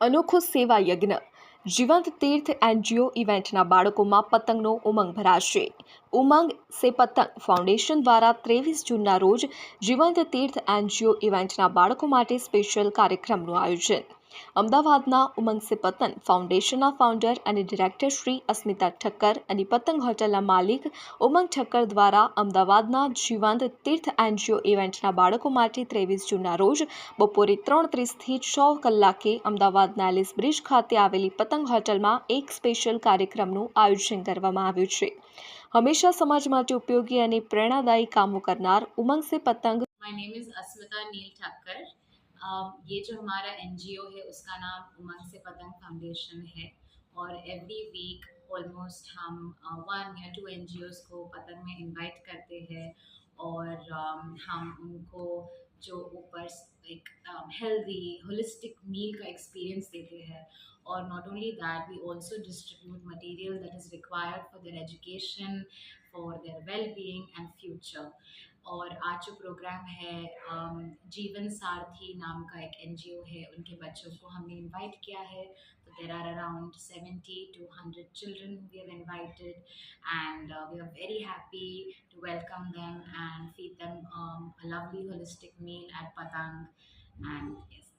અનોખો સેવા યજ્ઞ. જીવંત તીર્થ એનજીઓ ઇવેન્ટના બાળકોમાં પતંગનો ઉમંગ ભરાશે. ઉમંગ સે પતંગ ફાઉન્ડેશન દ્વારા ત્રેવીસ જૂનના રોજ જીવંત તીર્થ એનજીઓ ઇવેન્ટના બાળકો માટે સ્પેશિયલ કાર્યક્રમનું આયોજન. અમદાવાદના ઉમંગ સે પતન ફાઉન્ડેશનના ફાઉન્ડર અને ડિરેક્ટર શ્રી અસ્મિતા ઠક્કર અને પતંગ હોટલના માલિક ઉમંગ ઠક્કર દ્વારા અમદાવાદના જીવંત તીર્થ એનજીઓ ઇવેન્ટના બાળકો માટે ત્રેવીસ જૂનના રોજ બપોરે ત્રણ ત્રીસથી છ કલાકે અમદાવાદના એલિસ બ્રિજ ખાતે આવેલી પતંગ હોટલમાં એક સ્પેશિયલ કાર્યક્રમનું આયોજન કરવામાં આવ્યું છે હંમેશા સમાજ માટે ઉપયોગી અને પ્રેરણાદાયી કામો કરનાર ઉમંગ સે પતંગ My name is Asmita Neil Thakkar. ये जो हमारा एनजीओ है, उसका नाम उमंग से पतंग फाउंडेशन है। और एवरी वीक ऑलमोस्ट हम वन या टू एन को पतंग में इनवाइट करते हैं। और हम उनको जो ऊपर एक हेल्दी होलिस्टिक मील का एक्सपीरियंस देते हैं। और not only that we also distribute material that is required for their education for their well being and future और आज जो प्रोग्राम है अम, जीवन सारथी नाम का एक एनजीओ है उनके बच्चों को हमने इनवाइट किया है। तो there are around 70 to 100 children we have and we are very happy to welcome them and feed them lovely holistic meal at Patang and yes